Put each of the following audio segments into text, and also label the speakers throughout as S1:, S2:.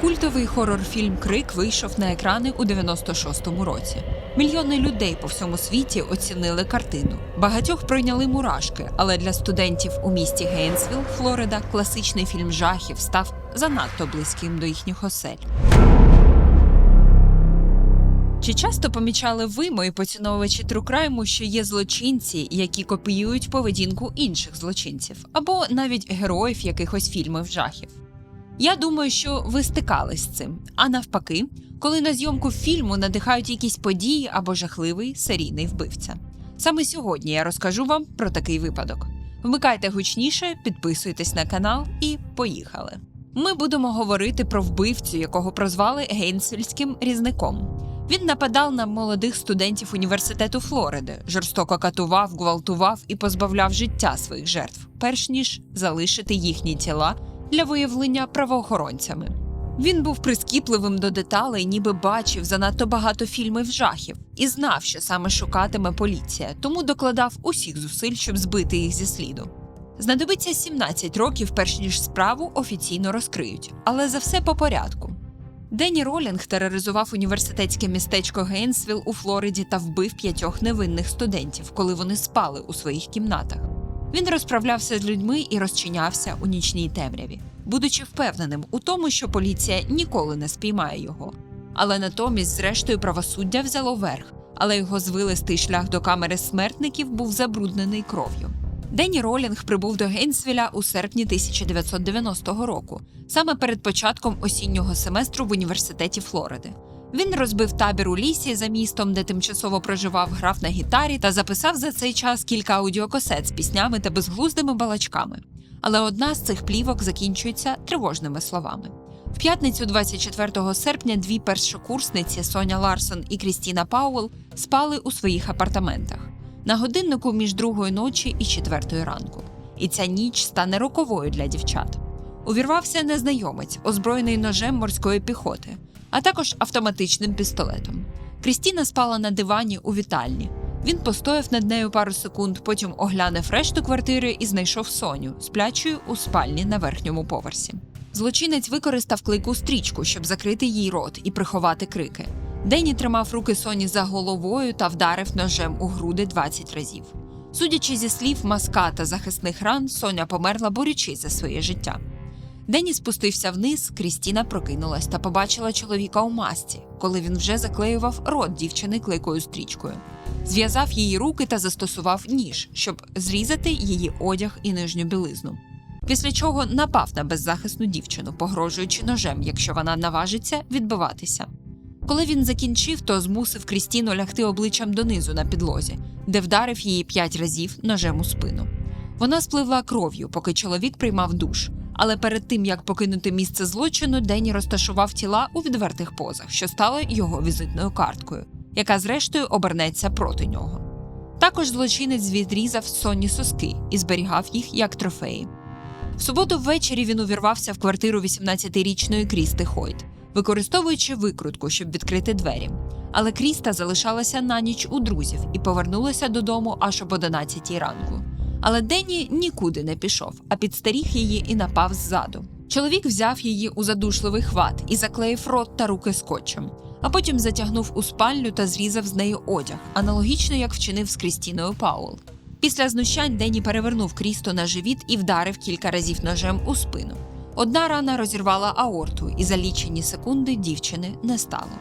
S1: Культовий хорор-фільм Крик вийшов на екрани у 96-му році. Мільйони людей по всьому світі оцінили картину. Багатьох пройняли мурашки, але для студентів у місті Гейнсвіл, Флорида, класичний фільм жахів став занадто близьким до їхніх осель. Чи часто помічали ви, мої поціновувачі трукрайму, що є злочинці, які копіюють поведінку інших злочинців, або навіть героїв якихось фільмів жахів? Я думаю, що ви стикались з цим. А навпаки, коли на зйомку фільму надихають якісь події або жахливий серійний вбивця. Саме сьогодні я розкажу вам про такий випадок. Вмикайте гучніше, підписуйтесь на канал і поїхали. Ми будемо говорити про вбивцю, якого прозвали Гейнсвільським різником. Він нападав на молодих студентів університету Флориди, жорстоко катував, гвалтував і позбавляв життя своїх жертв, перш ніж залишити їхні тіла для виявлення правоохоронцями. Він був прискіпливим до деталей, ніби бачив занадто багато фільмів жахів і знав, що саме шукатиме поліція, тому докладав усіх зусиль, щоб збити їх зі сліду. Знадобиться 17 років, перш ніж справу офіційно розкриють, але за все по порядку. Денні Ролінг тероризував університетське містечко Гейнсвіл у Флориді та вбив п'ятьох невинних студентів, коли вони спали у своїх кімнатах. Він розправлявся з людьми і розчинявся у нічній темряві, будучи впевненим у тому, що поліція ніколи не спіймає його. Але натомість, зрештою, правосуддя взяло верх, але його звилистий шлях до камери смертників був забруднений кров'ю. Денні Ролінг прибув до Гейнсвіля у серпні 1990 року, саме перед початком осіннього семестру в університеті Флориди. Він розбив табір у лісі за містом, де тимчасово проживав, грав на гітарі та записав за цей час кілька аудіокасет з піснями та безглуздими балачками. Але одна з цих плівок закінчується тривожними словами. В п'ятницю, 24 серпня, дві першокурсниці Соня Ларсон і Крістіна Пауел спали у своїх апартаментах на годиннику між другої ночі і четвертої ранку. І ця ніч стане роковою для дівчат. Увірвався незнайомець, озброєний ножем морської піхоти, а також автоматичним пістолетом. Крістіна спала на дивані у вітальні. Він постояв над нею пару секунд, потім оглянув решту квартири і знайшов Соню, сплячою у спальні на верхньому поверсі. Злочинець використав клейку стрічку, щоб закрити їй рот і приховати крики. Денні тримав руки Соні за головою та вдарив ножем у груди 20 разів. Судячи зі слів маска та захисних ран, Соня померла, борючись за своє життя. Денні спустився вниз, Крістіна прокинулась та побачила чоловіка у масці, коли він вже заклеював рот дівчини клейкою стрічкою. Зв'язав її руки та застосував ніж, щоб зрізати її одяг і нижню білизну. Після чого напав на беззахисну дівчину, погрожуючи ножем, якщо вона наважиться відбиватися. Коли він закінчив, то змусив Крістіну лягти обличчям донизу на підлозі, де вдарив її п'ять разів ножем у спину. Вона спливла кров'ю, поки чоловік приймав душ. Але перед тим як покинути місце злочину, Денні розташував тіла у відвертих позах, що стало його візитною карткою, яка зрештою обернеться проти нього. Також злочинець відрізав сонні соски і зберігав їх як трофеї. В суботу ввечері він увірвався в квартиру 18-річної Крісти Хойт, використовуючи викрутку, щоб відкрити двері. Але Кріста залишалася на ніч у друзів і повернулася додому аж об 11 ранку. Але Денні нікуди не пішов, а підстеріг її і напав ззаду. Чоловік взяв її у задушливий хват і заклеїв рот та руки скотчем, а потім затягнув у спальню та зрізав з нею одяг, аналогічно як вчинив з Крістіною Паул. Після знущань Денні перевернув Крісто на живіт і вдарив кілька разів ножем у спину. Одна рана розірвала аорту, і за лічені секунди дівчини не стало.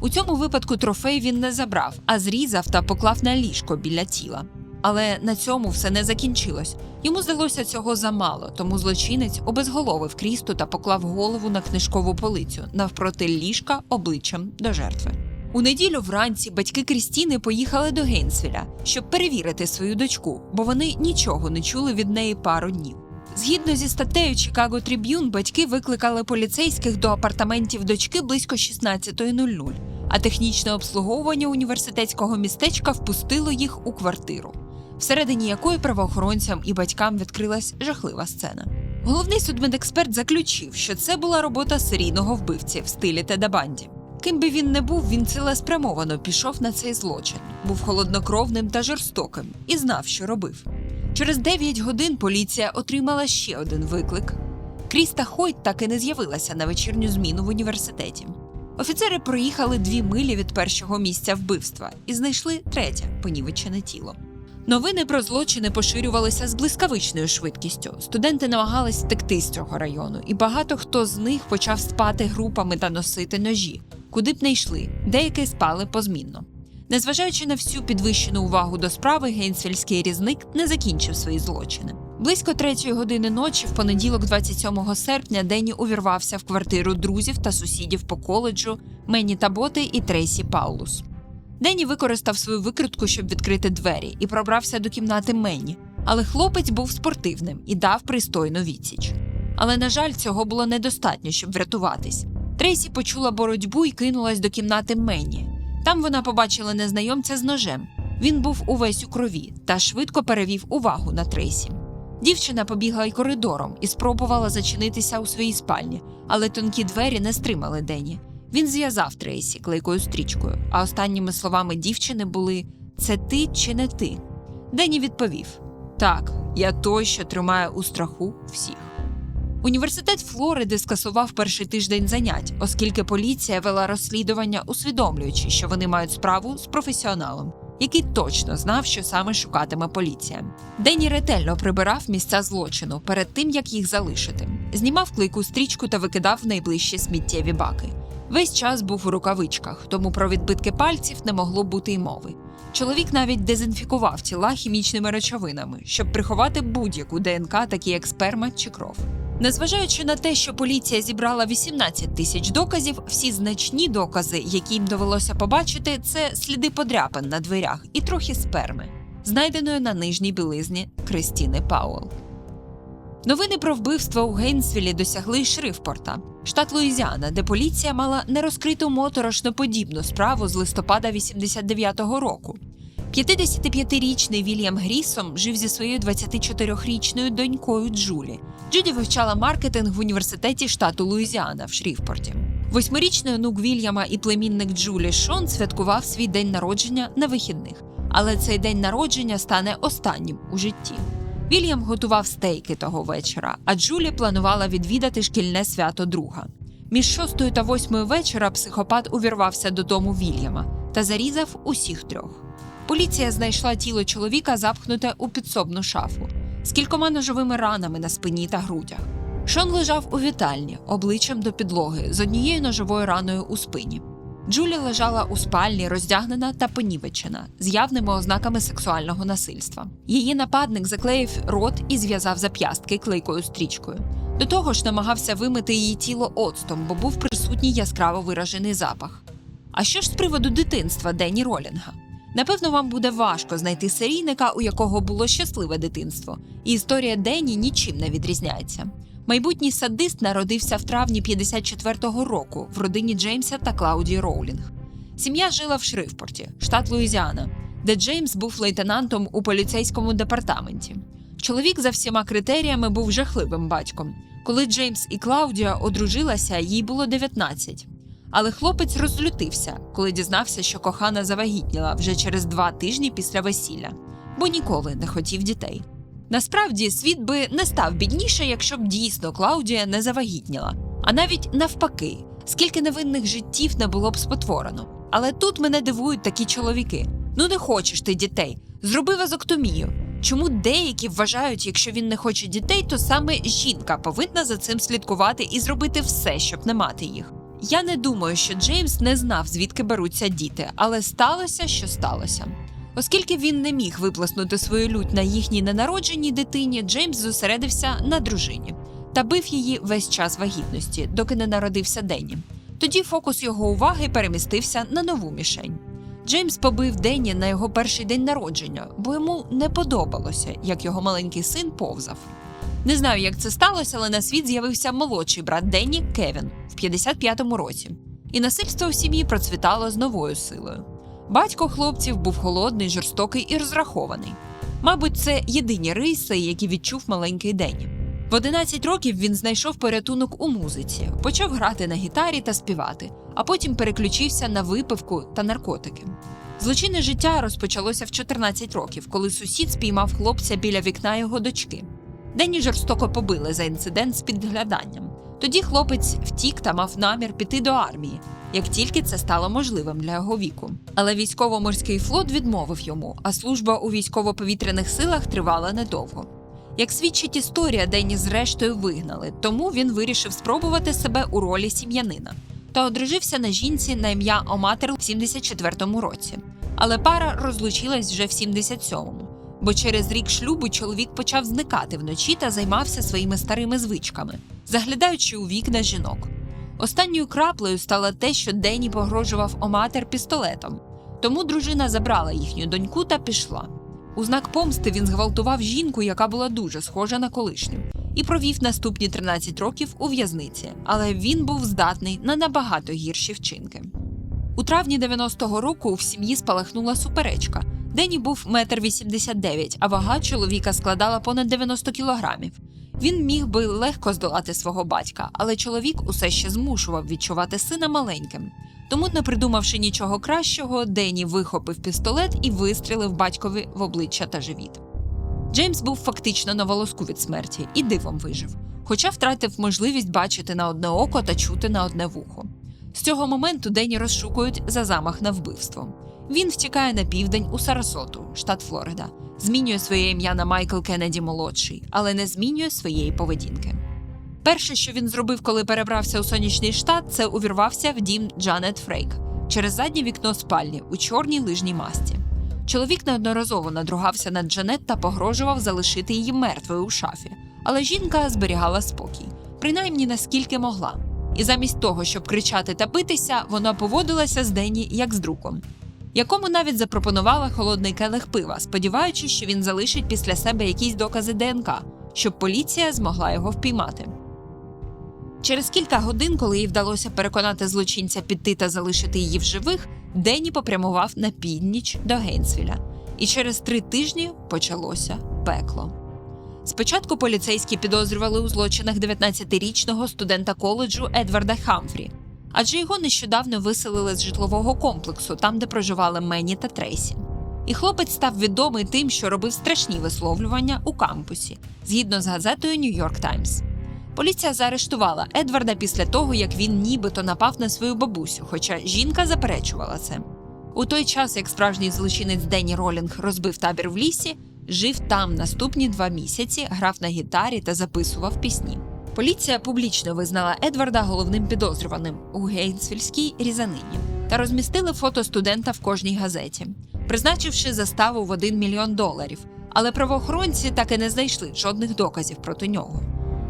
S1: У цьому випадку трофей він не забрав, а зрізав та поклав на ліжко біля тіла. Але на цьому все не закінчилось. Йому здалося цього замало, тому злочинець обезголовив крісту та поклав голову на книжкову полицю навпроти ліжка обличчям до жертви. У неділю вранці батьки Крістіни поїхали до Гейнсвіля, щоб перевірити свою дочку, бо вони нічого не чули від неї пару днів. Згідно зі статтею Chicago Tribune, батьки викликали поліцейських до апартаментів дочки близько 16.00, а технічне обслуговування університетського містечка впустило їх у квартиру, всередині якої правоохоронцям і батькам відкрилась жахлива сцена. Головний судмедексперт заключив, що це була робота серійного вбивці в стилі Теда Банді. Ким би він не був, він цілеспрямовано пішов на цей злочин, був холоднокровним та жорстоким і знав, що робив. Через 9 годин поліція отримала ще один виклик. Кріста Хойт так і не з'явилася на вечірню зміну в університеті. Офіцери проїхали дві милі від першого місця вбивства і знайшли третє понівечене тіло. Новини про злочини поширювалися з блискавичною швидкістю. Студенти намагались втекти з цього району, і багато хто з них почав спати групами та носити ножі, куди б не йшли, деякі спали позмінно. Незважаючи на всю підвищену увагу до справи, гейнсвільський різник не закінчив свої злочини. Близько третьої години ночі, в понеділок, 27 серпня, Денні увірвався в квартиру друзів та сусідів по коледжу Менні Таботи і Трейсі Паулус. Денні використав свою викрутку, щоб відкрити двері, і пробрався до кімнати Менні. Але хлопець був спортивним і дав пристойну відсіч. Але, на жаль, цього було недостатньо, щоб врятуватись. Трейсі почула боротьбу і кинулась до кімнати Менні. Там вона побачила незнайомця з ножем. Він був увесь у крові та швидко перевів увагу на Трейсі. Дівчина побігла й коридором і спробувала зачинитися у своїй спальні, але тонкі двері не стримали Дені. Він зв'язав Трейсі клейкою стрічкою, а останніми словами дівчини були Це ти чи не ти? Дені відповів: Так, я той, що тримає у страху всіх. Університет Флориди скасував перший тиждень занять, оскільки поліція вела розслідування, усвідомлюючи, що вони мають справу з професіоналом, який точно знав, що саме шукатиме поліція. Дені ретельно прибирав місця злочину перед тим, як їх залишити, знімав клейку стрічку та викидав в найближчі сміттєві баки. Весь час був у рукавичках, тому про відбитки пальців не могло бути й мови. Чоловік навіть дезінфікував тіла хімічними речовинами, щоб приховати будь-яку ДНК, такі як сперма чи кров. Незважаючи на те, що поліція зібрала 18 тисяч доказів, всі значні докази, які їм довелося побачити, це сліди подряпин на дверях і трохи сперми, знайденої на нижній білизні Кристіни Пауел. Новини про вбивство у Гейнсвілі досягли Шрифпорта, штат Луїзіана, де поліція мала нерозкриту моторошно подібну справу з листопада 89-го року. 55-річний Вільям Грісом жив зі своєю 24-річною донькою Джулі. Джуді вивчала маркетинг в університеті штату Луїзіана в Шріфпорті. Восьмирічний онук Вільяма і племінник Джулі Шон святкував свій день народження на вихідних, але цей день народження стане останнім у житті. Вільям готував стейки того вечора, а Джулі планувала відвідати шкільне свято друга. Між шостою та восьмою вечора психопат увірвався додому Вільяма та зарізав усіх трьох. Поліція знайшла тіло чоловіка, запхнуте у підсобну шафу з кількома ножовими ранами на спині та грудях. Шон лежав у вітальні, обличчям до підлоги, з однією ножовою раною у спині. Джулі лежала у спальні, роздягнена та понівечена, з явними ознаками сексуального насильства. Її нападник заклеїв рот і зв'язав зап'ястки клейкою стрічкою. До того ж, намагався вимити її тіло оцтом, бо був присутній яскраво виражений запах. А що ж з приводу дитинства Денні Ролінга? Напевно, вам буде важко знайти серійника, у якого було щасливе дитинство, і історія Денні нічим не відрізняється. Майбутній садист народився в травні 54-го року в родині Джеймса та Клаудії Роулінг. Сім'я жила в Шрифпорті, штат Луїзіана, де Джеймс був лейтенантом у поліцейському департаменті. Чоловік за всіма критеріями був жахливим батьком. Коли Джеймс і Клаудія одружилася, їй було 19. Але хлопець розлютився, коли дізнався, що кохана завагітніла вже через два тижні після весілля, бо ніколи не хотів дітей. Насправді світ би не став бідніше, якщо б дійсно Клаудія не завагітніла, а навіть навпаки, скільки невинних життів не було б спотворено. Але тут мене дивують такі чоловіки: ну не хочеш ти дітей, зроби вазоктомію. Чому деякі вважають, якщо він не хоче дітей, то саме жінка повинна за цим слідкувати і зробити все, щоб не мати їх? Я не думаю, що Джеймс не знав, звідки беруться діти, але сталося, що сталося. Оскільки він не міг виплеснути свою лють на їхній ненародженій дитині, Джеймс зосередився на дружині та бив її весь час вагітності, доки не народився Денні. Тоді фокус його уваги перемістився на нову мішень. Джеймс побив Денні на його перший день народження, бо йому не подобалося, як його маленький син повзав. Не знаю, як це сталося, але на світ з'явився молодший брат Денні Кевін в 55-му році, і насильство в сім'ї процвітало з новою силою. Батько хлопців був холодний, жорстокий і розрахований. Мабуть, це єдині риси, які відчув маленький Денні. В 11 років він знайшов порятунок у музиці, почав грати на гітарі та співати, а потім переключився на випивку та наркотики. Злочинне життя розпочалося в 14 років, коли сусід спіймав хлопця біля вікна його дочки. Дені жорстоко побили за інцидент з підгляданням. Тоді хлопець втік та мав намір піти до армії, як тільки це стало можливим для його віку. Але військово-морський флот відмовив йому, а служба у військово-повітряних силах тривала недовго. Як свідчить історія, Дені зрештою вигнали, тому він вирішив спробувати себе у ролі сім'янина та одружився на жінці на ім'я Оматер в 74-му році. Але пара розлучилась вже в 77-му, бо через рік шлюбу чоловік почав зникати вночі та займався своїми старими звичками, заглядаючи у вікна жінок. Останньою краплею стало те, що Дені погрожував Оматер пістолетом. Тому дружина забрала їхню доньку та пішла. У знак помсти він зґвалтував жінку, яка була дуже схожа на колишню, і провів наступні 13 років у в'язниці, але він був здатний на набагато гірші вчинки. У травні 90-го року в сім'ї спалахнула суперечка. Дені був метр 89, а вага чоловіка складала понад 90 кілограмів. Він міг би легко здолати свого батька, але чоловік усе ще змушував відчувати сина маленьким. Тому, не придумавши нічого кращого, Дені вихопив пістолет і вистрілив батькові в обличчя та живіт. Джеймс був фактично на волоску від смерті і дивом вижив, хоча втратив можливість бачити на одне око та чути на одне вухо. З цього моменту Дені розшукують за замах на вбивство. Він втікає на південь у Сарасоту, штат Флорида, змінює своє ім'я на Майкл Кеннеді молодший, але не змінює своєї поведінки. Перше, що він зробив, коли перебрався у сонячний штат, це увірвався в дім Джанет Фрейк через заднє вікно спальні у чорній лижній масці. Чоловік неодноразово надругався над Джанет та погрожував залишити її мертвою у шафі, але жінка зберігала спокій, принаймні наскільки могла. І замість того, щоб кричати та битися, вона поводилася з Дені як з другом, якому навіть запропонувала холодний келих пива, сподіваючись, що він залишить після себе якісь докази ДНК, щоб поліція змогла його впіймати. Через кілька годин, коли їй вдалося переконати злочинця піти та залишити її в живих, Дені попрямував на північ до Гейнсвіля. І через три тижні почалося пекло. Спочатку поліцейські підозрювали у злочинах 19-річного студента коледжу Едварда Хамфрі, адже його нещодавно виселили з житлового комплексу, там, де проживали Мені та Трейсі. І хлопець став відомий тим, що робив страшні висловлювання у кампусі, згідно з газетою Нью-Йорк Таймс. Поліція заарештувала Едварда після того, як він нібито напав на свою бабусю, хоча жінка заперечувала це. У той час, як справжній злочинець Денні Ролінг розбив табір в лісі, жив там наступні два місяці, грав на гітарі та записував пісні. Поліція публічно визнала Едварда головним підозрюваним у гейнсвільській різанині та розмістили фото студента в кожній газеті, призначивши заставу в 1 мільйон доларів. Але правоохоронці так і не знайшли жодних доказів проти нього.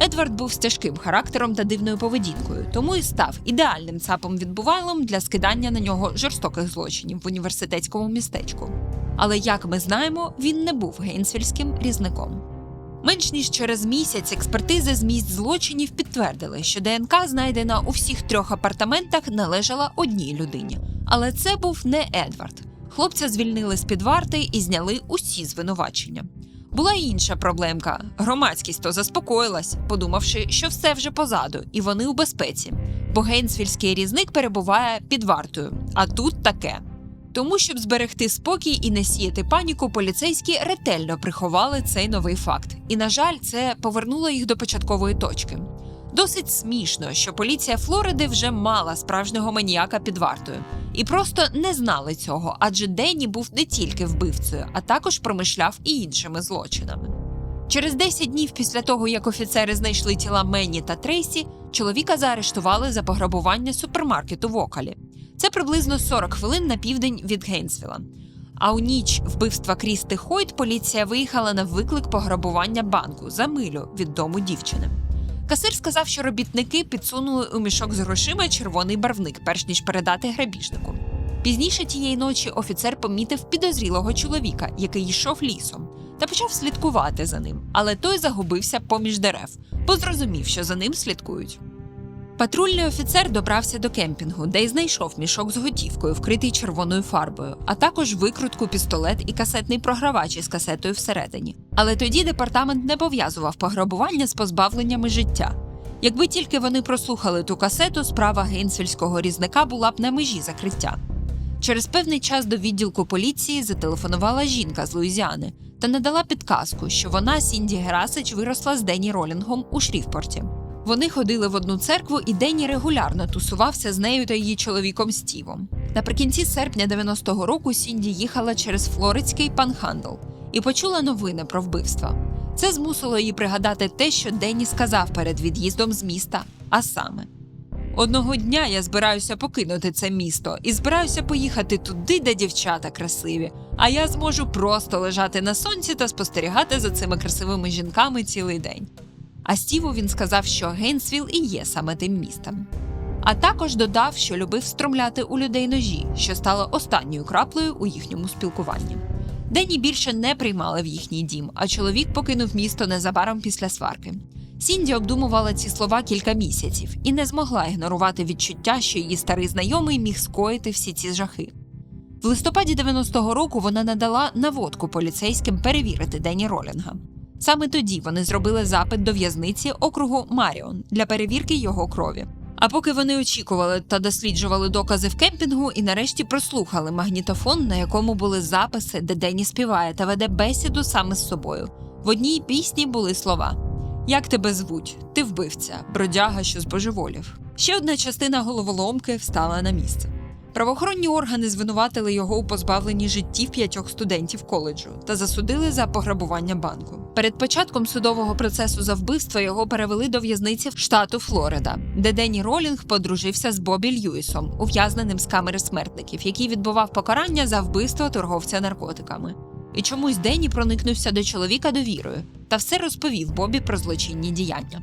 S1: Едвард був з тяжким характером та дивною поведінкою, тому і став ідеальним цапом відбувайлом для скидання на нього жорстоких злочинів в університетському містечку. Але як ми знаємо, він не був гейнсвільським різником. Менш ніж через місяць експертизи з місць злочинів підтвердили, що ДНК, знайдена у всіх трьох апартаментах, належала одній людині. Але це був не Едвард. Хлопця звільнили з під варти і зняли усі звинувачення. Була й інша проблемка. Громадськість то заспокоїлась, подумавши, що все вже позаду, і вони у безпеці. Бо гейнсвільський різник перебуває під вартою. А тут таке. Тому, щоб зберегти спокій і не сіяти паніку, поліцейські ретельно приховали цей новий факт. І, на жаль, це повернуло їх до початкової точки. Досить смішно, що поліція Флориди вже мала справжнього маніяка під вартою і просто не знали цього, адже Денні був не тільки вбивцею, а також промишляв і іншими злочинами. Через 10 днів після того, як офіцери знайшли тіла Менні та Трейсі, чоловіка заарештували за пограбування супермаркету в Окалі. Це приблизно 40 хвилин на південь від Гейнсвіла. А у ніч вбивства Крісти Хойт поліція виїхала на виклик пограбування банку за милю від дому дівчини. Касир сказав, що робітники підсунули у мішок з грошима червоний барвник, перш ніж передати грабіжнику. Пізніше тієї ночі офіцер помітив підозрілого чоловіка, який йшов лісом, та почав слідкувати за ним, але той загубився поміж дерев, бо зрозумів, що за ним слідкують. Патрульний офіцер добрався до кемпінгу, де й знайшов мішок з готівкою, вкритий червоною фарбою, а також викрутку, пістолет і касетний програвач із касетою всередині. Але тоді департамент не пов'язував пограбування з позбавленнями життя. Якби тільки вони прослухали ту касету, справа гейнсвільського різника була б на межі закриття. Через певний час до відділку поліції зателефонувала жінка з Луїзіани та надала підказку, що вона Сінді Герасич виросла з Дені Ролінгом у Шрівпорті. Вони ходили в одну церкву, і Денні регулярно тусувався з нею та її чоловіком Стівом. Наприкінці серпня 90-го року Сінді їхала через Флоридський панхандл і почула новини про вбивства. Це змусило її пригадати те, що Денні сказав перед від'їздом з міста, а саме. Одного дня я збираюся покинути це місто і збираюся поїхати туди, де дівчата красиві, а я зможу просто лежати на сонці та спостерігати за цими красивими жінками цілий день. А Стіву він сказав, що Гейнсвіл і є саме тим містом. А також додав, що любив стромляти у людей ножі, що стало останньою краплею у їхньому спілкуванні. Денні більше не приймали в їхній дім, а чоловік покинув місто незабаром після сварки. Сінді обдумувала ці слова кілька місяців і не змогла ігнорувати відчуття, що її старий знайомий міг скоїти всі ці жахи. В листопаді 90-го року вона надала наводку поліцейським перевірити Дені Ролінга. Саме тоді вони зробили запит до в'язниці округу Маріон для перевірки його крові. А поки вони очікували та досліджували докази в кемпінгу і нарешті прослухали магнітофон, на якому були записи, де Дені співає та веде бесіду саме з собою. В одній пісні були слова: Як тебе звуть? Ти вбивця, бродяга, що збожеволів. Ще одна частина головоломки встала на місце. Правоохоронні органи звинуватили його у позбавленні життів п'ятьох студентів коледжу та засудили за пограбування банку. Перед початком судового процесу за вбивство його перевели до в'язниці штату Флорида, де Денні Ролінг подружився з Бобі Льюісом, ув'язненим з камери смертників, який відбував покарання за вбивство торговця наркотиками. І чомусь Денні проникнувся до чоловіка довірою та все розповів Бобі про злочинні діяння.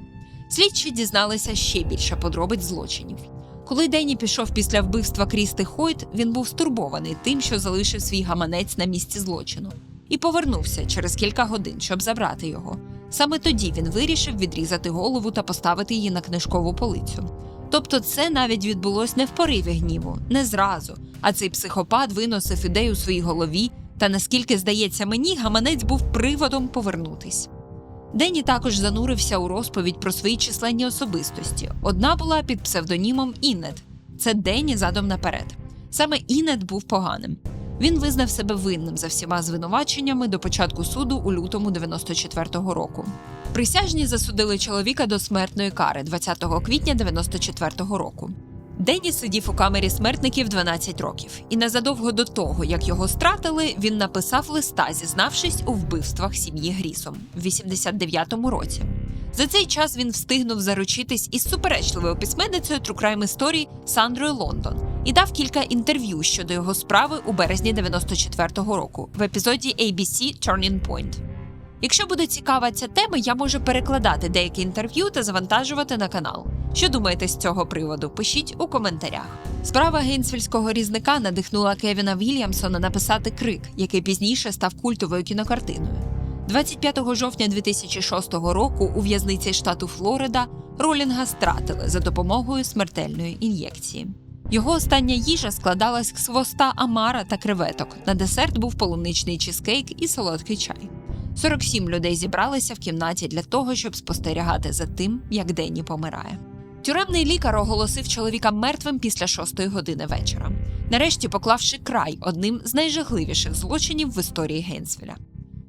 S1: Слідчі дізналися ще більше подробиць злочинів. Коли Денні пішов після вбивства Крісти Хойт, він був стурбований тим, що залишив свій гаманець на місці злочину, і повернувся через кілька годин, щоб забрати його. Саме тоді він вирішив відрізати голову та поставити її на книжкову полицю. Тобто, це навіть відбулось не в пориві гніву, не зразу. А цей психопат виносив ідею у своїй голові, та наскільки здається мені, гаманець був приводом повернутись. Денні також занурився у розповідь про свої численні особистості. Одна була під псевдонімом Іннет. Це Денні задом наперед. Саме Іннет був поганим. Він визнав себе винним за всіма звинуваченнями до початку суду у лютому 94-го року. Присяжні засудили чоловіка до смертної кари 20 квітня 94-го року. Денні сидів у камері смертників 12 років, і незадовго до того, як його стратили, він написав листа, зізнавшись у вбивствах сім'ї Грісом в 89-му році. За цей час він встигнув заручитись із суперечливою письменницею True історії Сандрою Лондон і дав кілька інтерв'ю щодо його справи у березні 94-го року в епізоді ABC Turning Point. Якщо буде цікава ця тема, я можу перекладати деякі інтерв'ю та завантажувати на канал. Що думаєте з цього приводу? Пишіть у коментарях. Справа гейнсвільського різника надихнула Кевіна Вільямсона написати крик, який пізніше став культовою кінокартиною. 25 жовтня 2006 року у в'язниці штату Флорида Ролінга стратили за допомогою смертельної ін'єкції. Його остання їжа складалась з хвоста амара та креветок. На десерт був полуничний чизкейк і солодкий чай. 47 людей зібралися в кімнаті для того, щоб спостерігати за тим, як Денні помирає. Тюремний лікар оголосив чоловіка мертвим після шостої години вечора, нарешті поклавши край одним з найжахливіших злочинів в історії Гейнсвіля.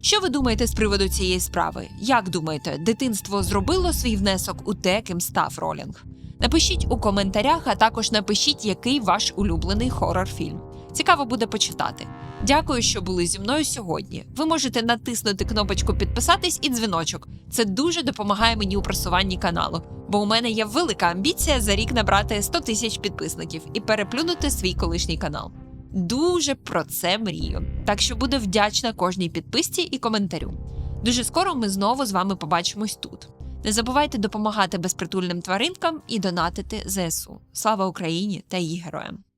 S1: Що ви думаєте з приводу цієї справи? Як думаєте, дитинство зробило свій внесок у те, ким став Ролінг? Напишіть у коментарях, а також напишіть, який ваш улюблений хорор-фільм. Цікаво буде почитати. Дякую, що були зі мною сьогодні. Ви можете натиснути кнопочку підписатись і дзвіночок. Це дуже допомагає мені у просуванні каналу, бо у мене є велика амбіція за рік набрати 100 тисяч підписників і переплюнути свій колишній канал. Дуже про це мрію. Так що буду вдячна кожній підписці і коментарю. Дуже скоро ми знову з вами побачимось тут. Не забувайте допомагати безпритульним тваринкам і донатити ЗСУ. Слава Україні та її героям!